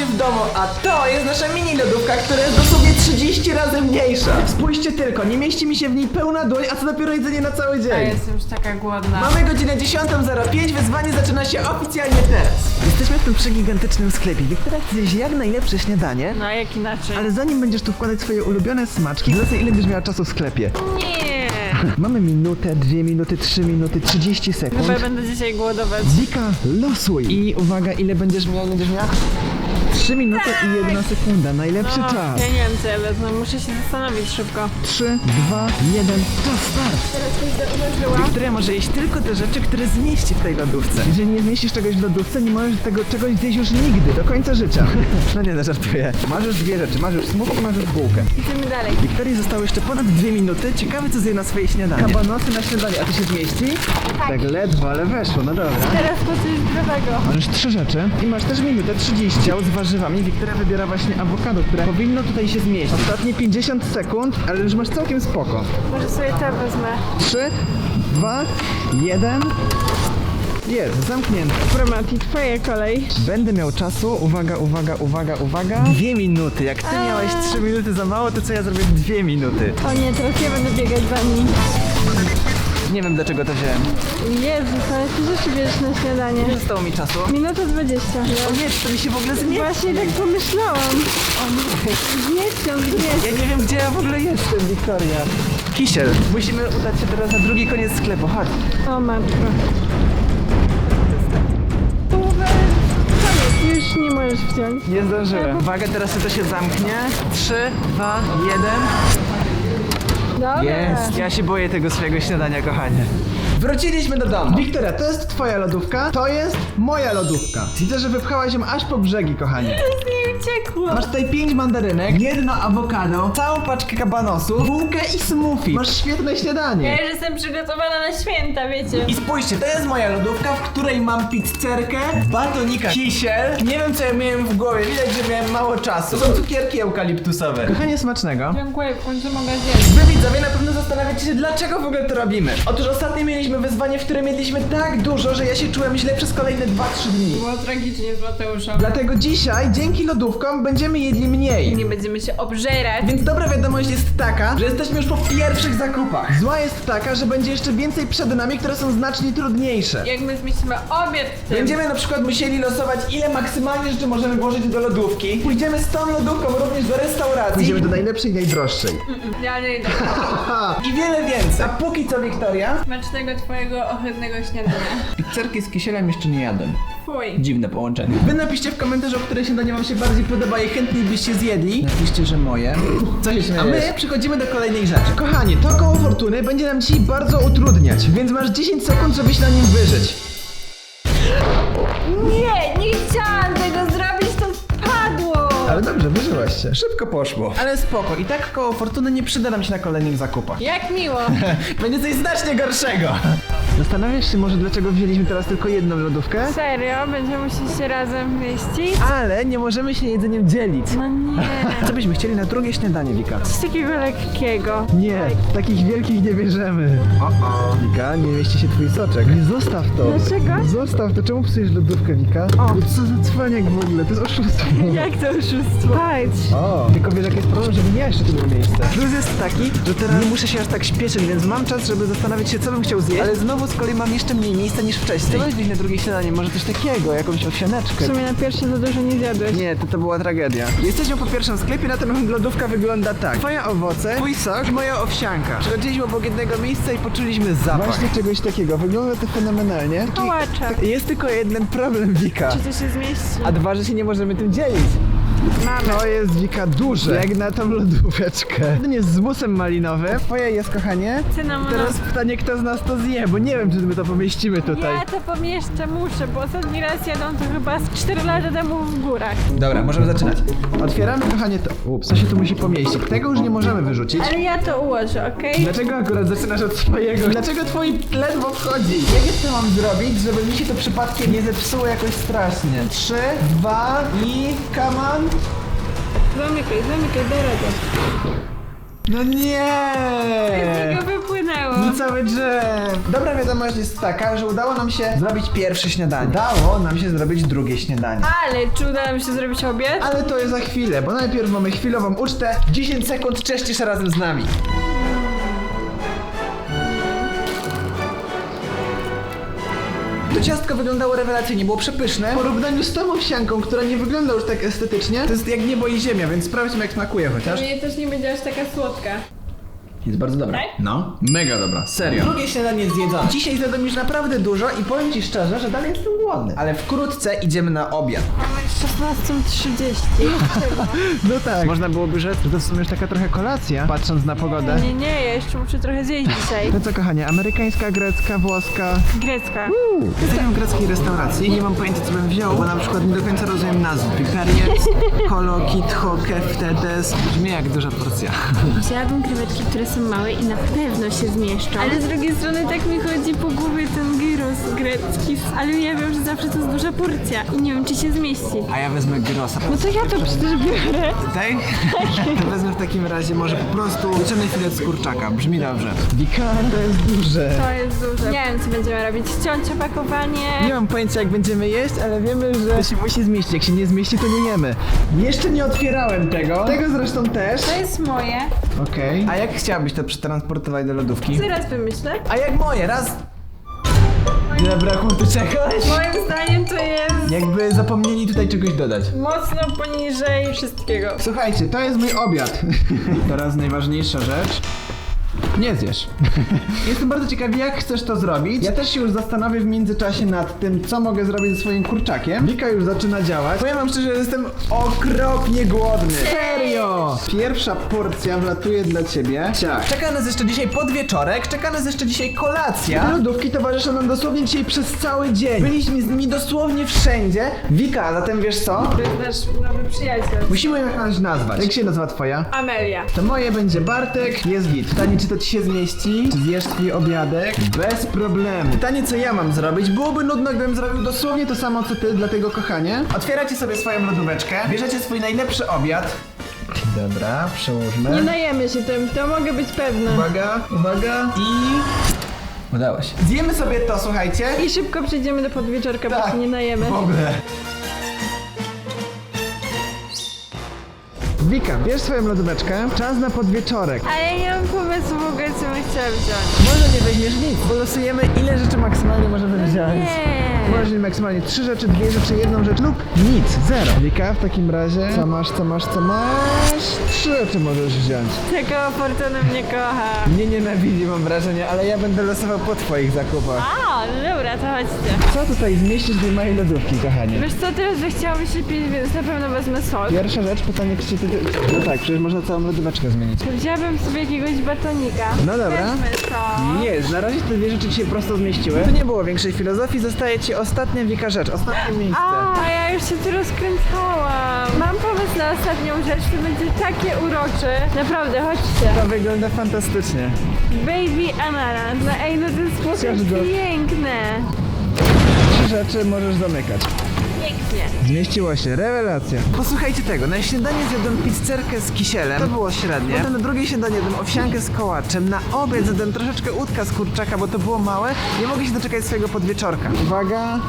macie w domu, a to jest nasza mini lodówka, która jest dosłownie 30 razy mniejsza. Spójrzcie tylko, nie mieści mi się w niej pełna dłoń, a co dopiero jedzenie na cały Ja dzień. jestem już taka głodna. Mamy godzinę 10.05, wyzwanie zaczyna się oficjalnie teraz. Jesteśmy w tym przegigantycznym sklepie. Wiktoria chce zjeść jak najlepsze śniadanie, No jak inaczej? ale zanim będziesz tu wkładać swoje ulubione smaczki, zlecę ile będziesz miała czasu w sklepie. Nie! Mamy minutę, dwie minuty, trzy minuty, 30 sekund. Chyba będę dzisiaj głodować. Wika, losuj. I uwaga, ile będziesz miała, będziesz miała? 3 minuty i 1 sekunda, najlepszy No, czas. ja nie wiem co ja wezmę, muszę się zastanowić szybko. 3, 2, 1, czas start. Teraz będę uważyła. Wiktoria może jeść tylko te rzeczy, które zmieści w tej lodówce. Jeżeli nie zmieścisz czegoś w lodówce, nie możesz tego czegoś zjeść już nigdy, do końca życia. No nie, no żartuję. Masz już dwie rzeczy, masz już smutki, masz już bułkę. Idziemy dalej. Wiktorii zostało jeszcze ponad dwie minuty. Ciekawe, co zje na swoje śniadanie. Kabanosy na śniadanie, a to się zmieści? Tak. ledwo, ale weszło, no dobra. Teraz po coś zdrowego. Masz już trzy rzeczy i masz też minutę 30 z warzywami. Wiktoria wybiera właśnie awokado, które powinno tutaj się zmieścić. Ostatnie 50 sekund, ale już masz całkiem spoko. Może sobie te wezmę. 3, 2, 1. Jest, zamknięte. Promati, twoja kolej. Będę miał czasu, uwaga, uwaga, uwaga, uwaga. Dwie minuty. Jak ty miałeś trzy minuty za mało, to co ja zrobię w dwie minuty? O nie, teraz ja będę biegać za nim. Nie wiem dlaczego to wziąłem. Jezus, ale ty rzeczy bierzesz na śniadanie. Nie zostało mi czasu. Minuta 20. O nie, czy to mi się w ogóle zmieści? Właśnie tak pomyślałam. Gdzieś. Ja nie wiem gdzie ja w ogóle jestem, Wiktoria. Kisiel. Musimy udać się teraz na drugi koniec sklepu, chodź. O matko. Koniec, już nie możesz wziąć. Nie zdążyłem. Uwaga, teraz to się zamknie. 3, 2, 1. Dobra. Jest. Ja się boję tego swojego śniadania, kochanie. Wróciliśmy do domu. Wiktoria, to jest twoja lodówka, to jest moja lodówka. Widzę, że wypchałaś ją aż po brzegi, kochanie. Z niej uciekło. Masz tutaj pięć mandarynek, jedno awokado, całą paczkę kabanosów, bułkę i smoothie. Masz świetne śniadanie. Ja już jestem przygotowana na święta, wiecie. I spójrzcie, to jest moja lodówka, w której mam pizzerkę, batonika, kisiel. Nie wiem co ja miałem w głowie, widać, że miałem mało czasu. To są cukierki eukaliptusowe. Kochanie, smacznego. Dziękuję, w końcu mogę zjeść. Wy widzowie na pewno zastanawiacie się, dlaczego w ogóle to robimy. Otóż ostatnio mieliśmy wyzwanie, w którym jedliśmy tak dużo, że ja się czułem źle przez kolejne 2-3 dni. Było tragicznie z Mateusza. Dlatego dzisiaj, dzięki lodówkom, będziemy jedli mniej. Nie będziemy się obżerać. Więc dobra wiadomość jest taka, że jesteśmy już po pierwszych zakupach. Zła jest taka, że będzie jeszcze więcej przed nami, które są znacznie trudniejsze. Jak my zmieścimy obiad w tym. Będziemy na przykład musieli losować, ile maksymalnie rzeczy możemy włożyć do lodówki. Pójdziemy z tą lodówką również do restauracji. Pójdziemy do najlepszej i najdroższej. Ja nie idę. I wiele więcej. A póki co, Wiktoria? Smacznego twojego ohydnego śniadania. Pizzerki z kisielem jeszcze nie jadłem. Fuj. Dziwne połączenie. Wy napiszcie w komentarzu, o które śniadanie wam się bardziej podoba i chętniej byście zjedli. Napiszcie, że moje. Co się śmiejesz? A my przechodzimy do kolejnej rzeczy. Kochani, to koło fortuny będzie nam dzisiaj bardzo utrudniać, więc masz 10 sekund, żeby się na nim wyżyć. Nie, nie chciałam Ale dobrze, wyżyłaś się. Szybko poszło. Ale spoko, i tak koło fortuny nie przyda nam się na kolejnych zakupach. Jak miło. Będzie coś znacznie gorszego. Zastanawiasz się może, dlaczego wzięliśmy teraz tylko jedną lodówkę? Serio? Będziemy musieli się razem mieścić? Ale nie możemy się jedzeniem dzielić. No nie. Co byśmy chcieli na drugie śniadanie, Wika? Coś takiego lekkiego. Nie, takich wielkich nie bierzemy. O, o. Wika, nie mieści się twój soczek. Nie, zostaw to. Dlaczego? Zostaw to. Czemu psujesz lodówkę, Wika? O. No Co za cwaniak w ogóle, to jest oszustwo. Jak to oszustwo? Patrz. O, tylko wiesz jaki jest problem, żeby miałeś jeszcze tu miejsce. Plus jest taki, że teraz nie muszę się aż tak śpieszyć, więc mam czas, żeby zastanowić się, co bym chciał zjeść, ale znowu z kolei mam jeszcze mniej miejsca niż wcześniej. Co weź na drugie śniadanie? Może coś takiego, jakąś W owsianeczkę. sumie na pierwsze za dużo nie zjadłeś. Nie, to, to była tragedia. Jesteśmy po pierwszym sklepie, natomiast lodówka wygląda tak. Twoje owoce, twój sok i moja owsianka. Przechodziliśmy obok jednego miejsca i poczuliśmy zapach. Właśnie czegoś takiego. Wygląda to fenomenalnie. Kołaczek. Jest tylko jeden problem, Wika. Czy to się zmieści? A dwa, że się nie możemy tym dzielić. Mamy. To jest Wika duże. Jak na tą lodóweczkę. Jeden jest z musem malinowym. Twoje jest, kochanie. Cynamonowy. Teraz pytanie, kto z nas to zje, bo nie wiem, czy my to pomieścimy tutaj. Ja to pomieszczę muszę, bo ostatni raz jadą to chyba z 4 lata temu w górach. Dobra, możemy zaczynać. Otwieramy, kochanie, to... Ups, to się tu musi pomieścić. Tego już nie możemy wyrzucić. Ale ja to ułożę, okej? Dlaczego akurat zaczynasz od swojego? Dlaczego twój ledwo wchodzi? Jak jeszcze mam zrobić, żeby mi się to przypadkiem nie zepsuło jakoś strasznie? Trzy, dwa i come on. Zamykaj, zamykaj, do rady. No nie! Tego wypłynęło. No cały drzew. Dobra wiadomość jest taka, że udało nam się zrobić pierwsze śniadanie. Udało nam się zrobić drugie śniadanie. Ale czy uda nam się zrobić obiad? Ale to jest za chwilę, bo najpierw mamy chwilową ucztę. 10 sekund, czeszcie się razem z nami. To ciastko wyglądało rewelacyjnie, było przepyszne. W porównaniu z tą owsianką, która nie wygląda już tak estetycznie, to jest jak niebo i ziemia, więc sprawdźmy jak smakuje chociaż. Mnie też nie będzie aż taka słodka. Jest bardzo dobra. Tak? No, mega dobra, serio. Drugie śniadanie zjedzone. Dzisiaj zjadłem już naprawdę dużo i powiem ci szczerze, że dalej jestem głodny. Ale wkrótce idziemy na obiad. Mamy 16.30. No tak. Można byłoby rzec, że to w sumie już taka trochę kolacja, patrząc na pogodę. nie, nie, ja jeszcze muszę trochę zjeść dzisiaj. To co kochanie, amerykańska, grecka, włoska? Grecka. Jesteśmy w greckiej restauracji i nie mam pojęcia co bym wziął, bo na przykład nie do końca rozumiem nazwy. Piperiec, kolo, kitho, keftedes. Brzmi jak duża porcja. Wzięłabym krewetki, które są małe i na pewno się zmieszczą. Ale z drugiej strony tak mi chodzi po głowie ten gyros grecki. Ale ja wiem, że zawsze to jest duża porcja i nie wiem, czy się zmieści. A ja wezmę gyrosa. No to ja to przecież biorę. Tutaj? To wezmę w takim razie może po prostu pieczony filet z kurczaka. Brzmi dobrze. Wika, to jest duże. To jest duże. Nie wiem, co będziemy robić. Ściąć opakowanie. Nie mam pojęcia jak będziemy jeść, ale wiemy, że to się musi zmieścić. Jak się nie zmieści, to nie jemy. Jeszcze nie otwierałem tego. Tego zresztą też. To jest moje. Okej. A jak chciałabyś to przetransportować do lodówki? Zaraz wymyślę. A jak moje? Raz... Brakło tu czegoś? Moim zdaniem to jest Jakby zapomnieli tutaj czegoś dodać. mocno poniżej wszystkiego. Słuchajcie, to jest mój obiad. Teraz najważniejsza rzecz. Nie zjesz. Jestem bardzo ciekawy, jak chcesz to zrobić. Ja też się już zastanowię w międzyczasie nad tym, co mogę zrobić ze swoim kurczakiem. Wika już zaczyna działać. Powiem wam szczerze, że jestem okropnie głodny. Serio! Pierwsza porcja wlatuje dla ciebie. Ciach. Czeka nas jeszcze dzisiaj podwieczorek, czeka nas jeszcze dzisiaj kolacja. Te lodówki towarzyszą nam dosłownie dzisiaj przez cały dzień. Byliśmy z nimi dosłownie wszędzie. Wika, zatem wiesz co? To jest nasz nowy przyjaciel. Musimy ją jakąś nazwać. Jak się nazywa twoja? Amelia. To moje będzie Bartek, jest git. Pytanie, czy to ci się zmieści? Czy zjesz twój obiadek? Bez problemu. Pytanie, co ja mam zrobić? Byłoby nudno, gdybym zrobił dosłownie to samo, co ty, dlatego kochanie. Otwieracie sobie swoją lodóweczkę, bierzecie swój najlepszy obiad. Dobra, przełóżmy. Nie najemy się tym, to mogę być pewna. Uwaga, uwaga i... Udało się. Zjemy sobie to, słuchajcie. I szybko przejdziemy do podwieczorka, bo Tak. się nie najemy. W ogóle. Wika, bierz swoją lodóweczkę. Czas na podwieczorek. Ale ja nie mam pomysłu w ogóle, co bym chciała wziąć. Może nie weźmiesz nic, bo losujemy ile rzeczy maksymalnie możemy wziąć. Nie. Możesz mieć maksymalnie trzy rzeczy, dwie rzeczy, jedną rzecz lub nic, zero. Wika, w takim razie, co masz, co masz, co masz? Trzy rzeczy możesz wziąć. Taka fortuna mnie kocha. Mnie nienawidzi, mam wrażenie, ale ja będę losował po twoich zakupach. A, no dobra, to chodźcie. Co tutaj zmieścisz do mojej lodówki, kochanie? Wiesz co, teraz by chciałam się pić, więc na pewno wezmę sok. Pierwsza rzecz, pytanie, czy ty... No tak, przecież można całą lodóweczkę zmienić. Wzięłabym sobie jakiegoś batonika. No dobra. Wezmę sok. Jest, na razie te dwie rzeczy ci się prosto zmieściły. Tu nie było większej filozofii, zostaje ci ostatnia wika rzecz, ostatnie miejsce. A, ja już się tu rozkręcałam. Mam pomysł na ostatnią rzecz, to będzie takie urocze. Naprawdę, chodźcie. To wygląda fantastycznie. Baby ananas. No ej, no Chcesz jest piękne. Trzy rzeczy możesz zamykać. Pięknie. Zmieściło się, rewelacja. Posłuchajcie tego, na śniadanie zjadłem pizzerkę z kisielem, to było średnie. Potem na drugie śniadanie jadłem owsiankę z kołaczem, na obiad zjadłem troszeczkę udka z kurczaka, bo to było małe. Nie mogę się doczekać swojego podwieczorka. Uwaga.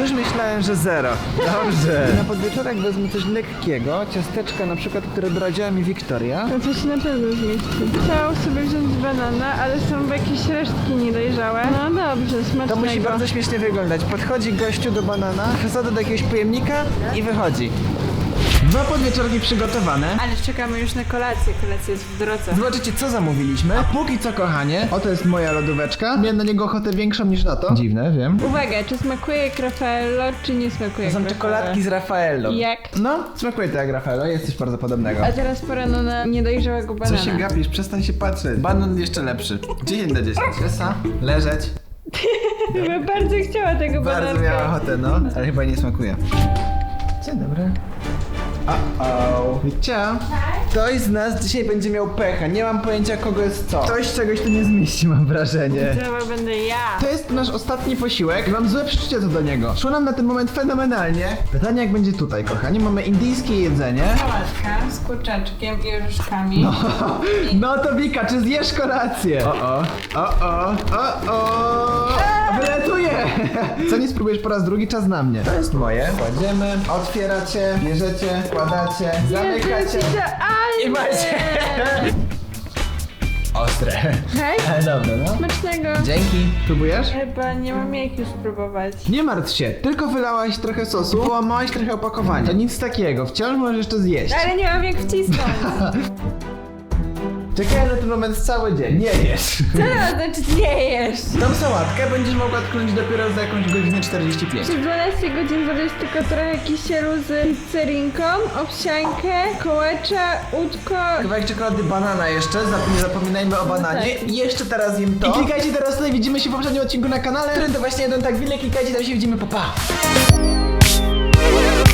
Już myślałem, że zero. Dobrze. Na podwieczorek wezmę coś lekkiego, ciasteczka na przykład, które doradziła mi Wiktoria. No to się na pewno zmieści. Chciałam sobie wziąć banana, ale są jakieś resztki niedojrzałe. No dobrze, smacznego. To musi bardzo śmiesznie wyglądać. Podchodzi gościu do banana, wsadza do jakiegoś pojemnika i wychodzi. Dwa podwieczorki przygotowane. Ale czekamy już na kolację, kolacja jest w drodze. Zobaczycie, co zamówiliśmy. A póki co, kochanie, oto jest moja lodóweczka. Miałem na niego ochotę większą niż na to. Dziwne, wiem. Uwaga, czy smakuje jak Raffaello, czy nie smakuje To są jak czekoladki z Raffaello. Jak? No, smakuje to jak Raffaello, jest coś bardzo podobnego. A teraz pora no na niedojrzałego Co banana. się gapisz? Przestań się patrzeć. Banan jeszcze lepszy. 10 do 10. Esa, leżeć. Ja bardzo chciała tego Bardzo banana. miała ochotę, no. Ale chyba nie smakuje. Dzień dobry. Uh-oh. Wicia? Ktoś z nas dzisiaj będzie miał pecha. Nie mam pojęcia kogo jest co. Ktoś czegoś tu nie zmieści, mam wrażenie. Zdrowa będę ja. To jest nasz ostatni posiłek mam złe przeczucie co do niego. Szło nam na ten moment fenomenalnie. Pytanie jak będzie tutaj, kochani. Mamy indyjskie jedzenie. Sałatka z kurczaczkiem i orzeszkami. No to Wika, czy zjesz kolację? O o, o Co nie spróbujesz po raz drugi, czas na mnie. To jest moje. Kładziemy, otwieracie, bierzecie, kładacie, zamykacie. I macie. Ostre. Hej, Ale dobre, no. smacznego. Dzięki. Próbujesz? Chyba nie mam jak już spróbować. Nie martw się, tylko wylałaś trochę sosu, połamałaś trochę opakowanie. To nic takiego, wciąż możesz to zjeść. Ale nie mam jak wcisnąć. Czekaj na ten moment cały dzień, nie jesz. Co to znaczy nie jesz? Tą sałatkę będziesz mogła tknąć dopiero za jakąś godzinę 45. Przez 12 godzin dodać tylko trochę kisielu z pizzerinką, owsiankę, kołecza, udko. Kawałek czekolady banana jeszcze, zap- nie zapominajmy o bananie. Tak. I jeszcze teraz jem to. I klikajcie teraz tutaj, widzimy się w poprzednim odcinku na kanale. W którym to właśnie jeden tak wiele, klikajcie, tam się widzimy, pa pa.